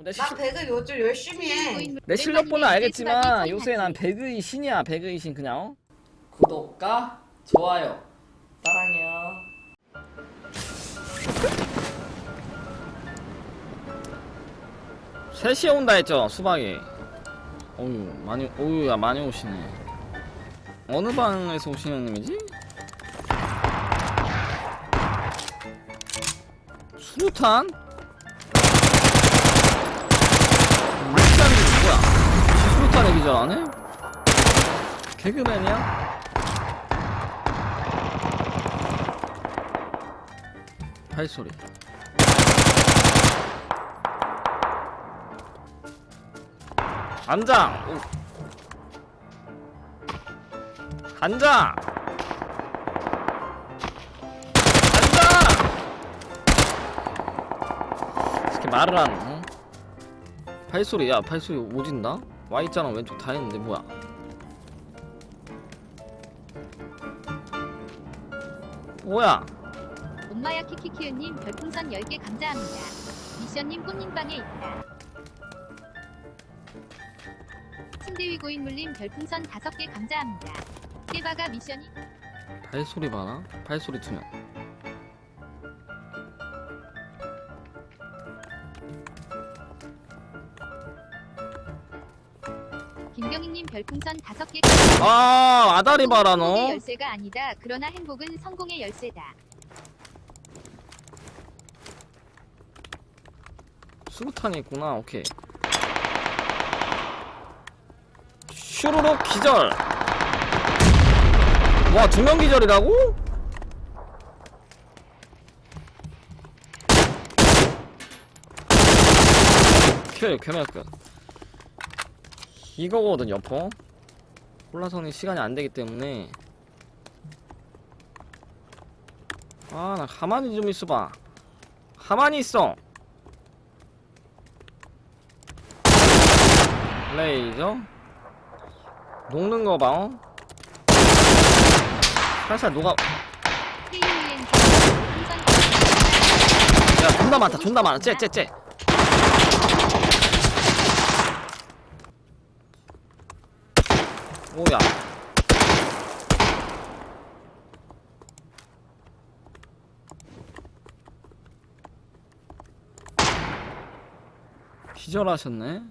내, 나 배그 요즘 열심히 해. 내 실력보는 알겠지만 요새 난 배그의 신이야 배그의 신 그냥 어? 구독과 좋아요 사랑해요 셋이 온다 했죠 수박이 어유 많이 어유 야 많이 오시네 어느 방에서 오시는 형님이지? 수류탄? 루탄이 수류탄에 기절하네? 개그맨이야? 발소리 안장! 오. 안장! 안장! 이렇게 말을 하노? 어? 발소리 야 발소리 오진다? Y자랑 왼쪽 다 있는데 뭐야 뭐야 엄마야 키키키우님 별풍선 10개 감사합니다. 미션님 꽃님 방에 있다. 침대 위 고인물님 별풍선 5개 감사합니다. 깨바가 미션이 발소리 봐라 발소리 투명 김경희님 별풍선 5개 아 아다리 봐라 너 열쇠가 아니다. 그러나 행복은 성공의 열쇠다. 수류탄이 있구나 오케이 슈루룩 기절 와 두 명 기절이라고? 킬 개멸 끝 이거거든 여포 콜라선이 시간이 안 되기 때문에 아 나 가만히 좀 있어봐 가만히 있어 레이저 녹는 거 봐, 어? 살살 녹아. 야, 존나 많다, 존나 많아. 쟤. 오야. 기절하셨네.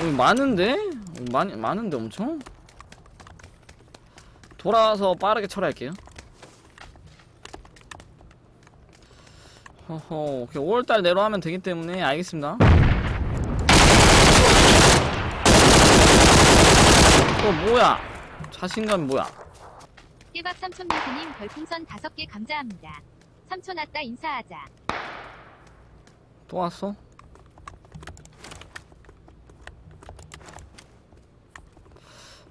어, 많은데? 어, 많이 많은데 엄청? 돌아와서 빠르게 철할게요. 허허, 오케이. 5월달 내로 하면 되기 때문에 알겠습니다. 또 뭐야? 자신감이 뭐야? 깨박 삼촌미트님 별풍선 5개 감사합니다. 삼촌 아따 인사하자. 또 왔어?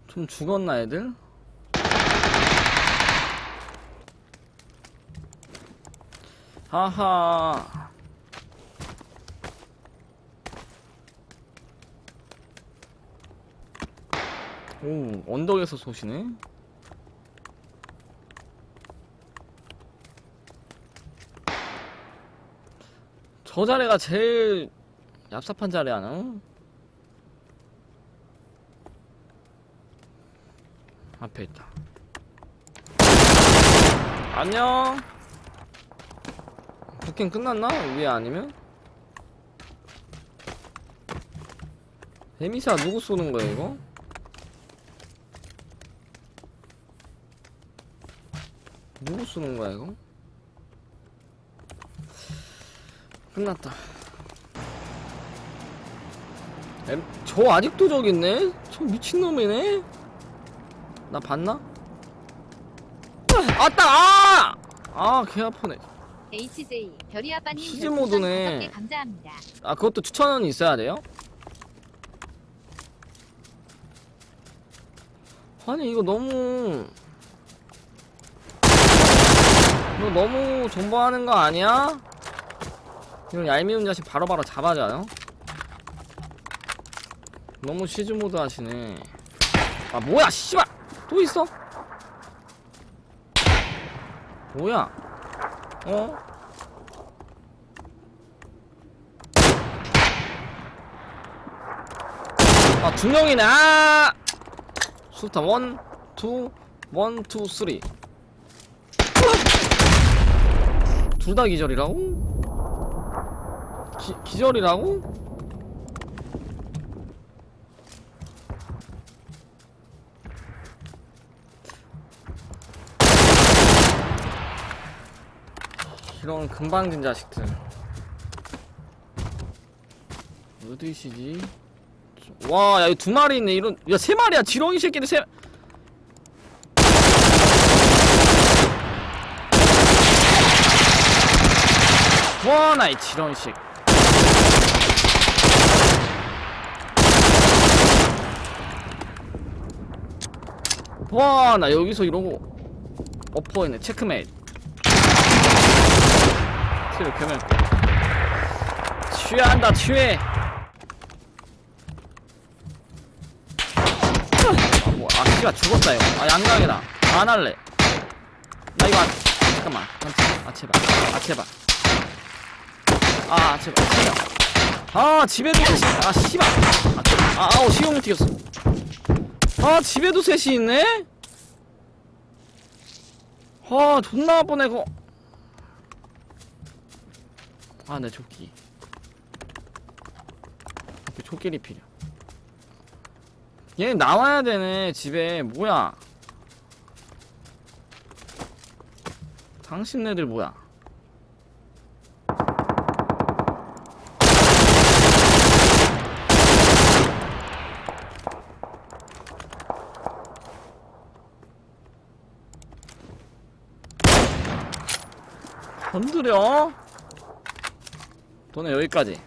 좀 죽었나 애들? 하하 오 언덕에서 쏘시네 저 자리가 제일 얍삽한 자리 아니야? 앞에 있다. 안녕. 부킹 끝났나? 위에 아니면? 에미사 누구 쏘는 거야 이거? 누구 쏘는 거야 이거? 끝났다. 엠, 저 아직도 저기 있네? 저 미친놈이네? 나 봤나? 아따! 아! 아, 개 아프네. HJ 별이 아빠님 시즈 별풍선 모드네. 5개 감사합니다. 아, 그것도 추천은 있어야 돼요? 아니, 이거 너무. 너 너무 존버하는 거 아니야? 이런 얄미운 자식 바로바로 잡아줘요? 너무 시즈 모드 하시네. 아 뭐야 씨발! 또 있어? 뭐야? 어? 아 두 명이네. 아! 수타 원투 원투 쓰리. 둘 다 기절이라고? 기, 기절이라고? 이런 금방진 자식들 어디시지? 와, 야, 이거 두 마리 있네. 이런, 야, 세 마리야. 지렁이 새끼들 세. 와, 나이 지렁이 새끼. 와, 나 여기서 이러고 엎어있네. 체크메이트. 티를 괴멸. 취한다, 취해. 아, 뭐, 아, 씨가 죽었다, 이거. 아, 양강이다. 안 할래. 나 이거 안, 잠깐만. 아, 제발. 아, 제발. 아, 제발. 아, 집에도 셋이, 아, 씨발. 아, 아우, 시용이 튀겼어. 아, 집에도 셋이 있네? 아, 존나 나쁘네, 그거. 아, 내 조끼. 그 조끼 리 필요. 얘 나와야 되네 집에 뭐야 당신네들 뭐야 건드려 너네 여기까지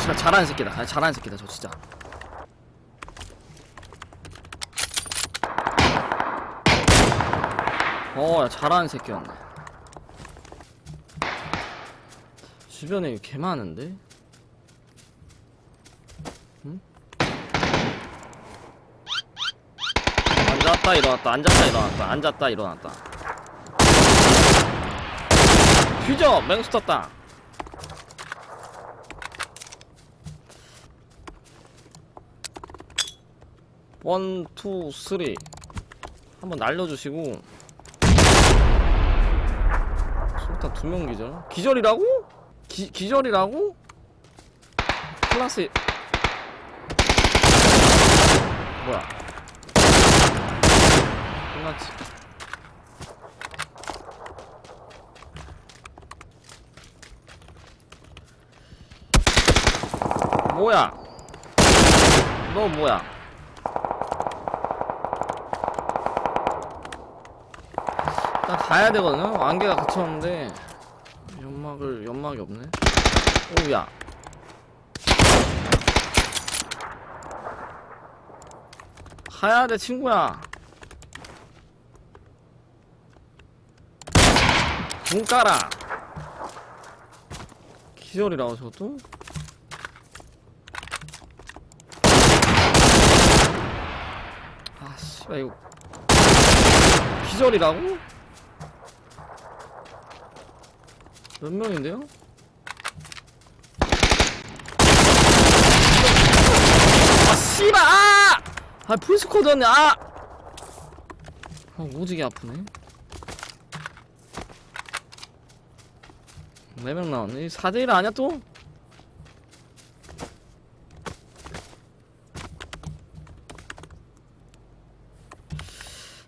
씨발 잘하는 새끼다. 아, 잘하는 새끼다. 저 진짜. 어, 야, 잘하는 새끼였네. 주변에 개 많은데? 응? 앉았다 일어났다. 앉았다 일어났다. 앉았다 일어났다. 뒤져 맹수 떴다. 원, 투, 쓰리. 한번 날려주시고. 일단 두 명 기절. 기절이라고? 기, 기절이라고? 클라스 뭐야 끝났지 뭐야 너 뭐야 나 가야 되거든요. 안개가 갇혔는데 연막을 연막이 없네. 오야. 가야 돼 친구야. 문 깔아. 기절이라고 저도? 아 씨발 이거 기절이라고? 몇 명인데요? 아 씨발 아! 아 풀스쿼드였네 아! 아 오지게 아프네 4명 나왔네. 4대1 아니야 또?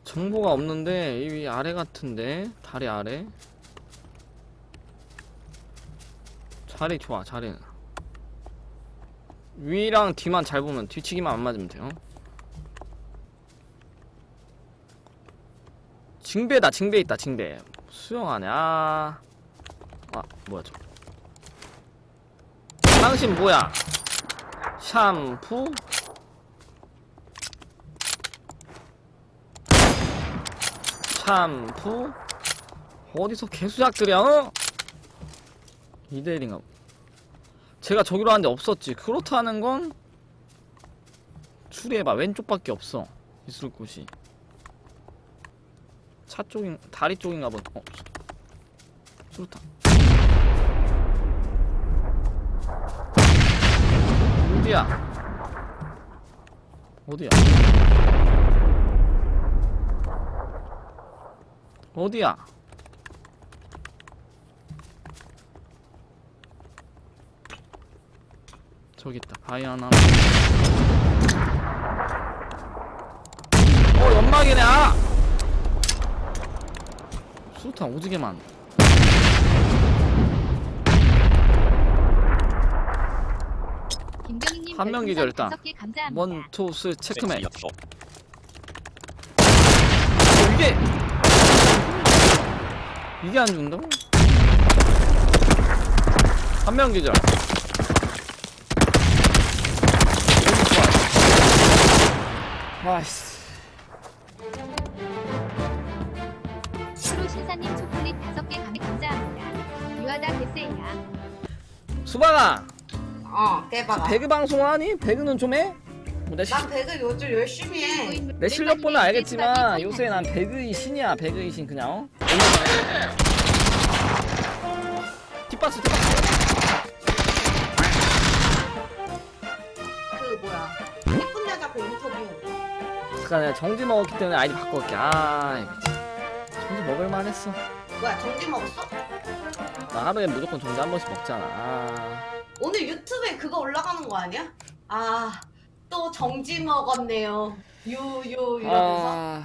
정보가 없는데 이위 아래 같은데 다리 아래. 자리 좋아 자리는 위랑 뒤만 잘 보면 뒤치기만 안 맞으면 돼요. 징배다 징배 있다 징배. 수영하네 아... 아 뭐야 저 당신 뭐야? 샴푸? 샴푸? 어디서 개수작들이야 어? 2대1인가? 제가 저기로 하는데 없었지. 그렇다는 건 추리해봐. 왼쪽밖에 없어. 있을 곳이. 차 쪽인 다리 쪽인가 보 어, 수류탄 어디야? 어디야? 어디야? 저기 있다. 바위 하나. 어 연막이네. 아! 수탄 오지게 많. 김경희님 한 명 기절, 일단. 개 감사합니다. 원투스 체크맨. 였어. 어, 이게 이게 안 죽는다고? 한 명 기절. 와이씨. 프로 신사님 초콜릿 다섯 개 감사합니다. 유하다 개쎄야. 수박아, 어 대박아 배그 방송하니? 배그는 좀 해? 뭐 내, 시, 난 배그 요즘 열심히 해. 내 실력 보면 알겠지만 네, 요새 난 배그의 신이야 배그의 신 그냥. 어? 뒷바스 뒷바스. 그 뭐야? 예쁜 여자 그 인터뷰. 잠깐 내가 정지 먹었기 때문에 아이디 바꿔올게. 아 진짜 정지 먹을만 했어. 뭐야 정지 먹었어? 나 하루에 무조건 정지 한 번씩 먹잖아 아 오늘 유튜브에 그거 올라가는 거 아니야? 아 또 정지 먹었네요. 유유 이러면서? 아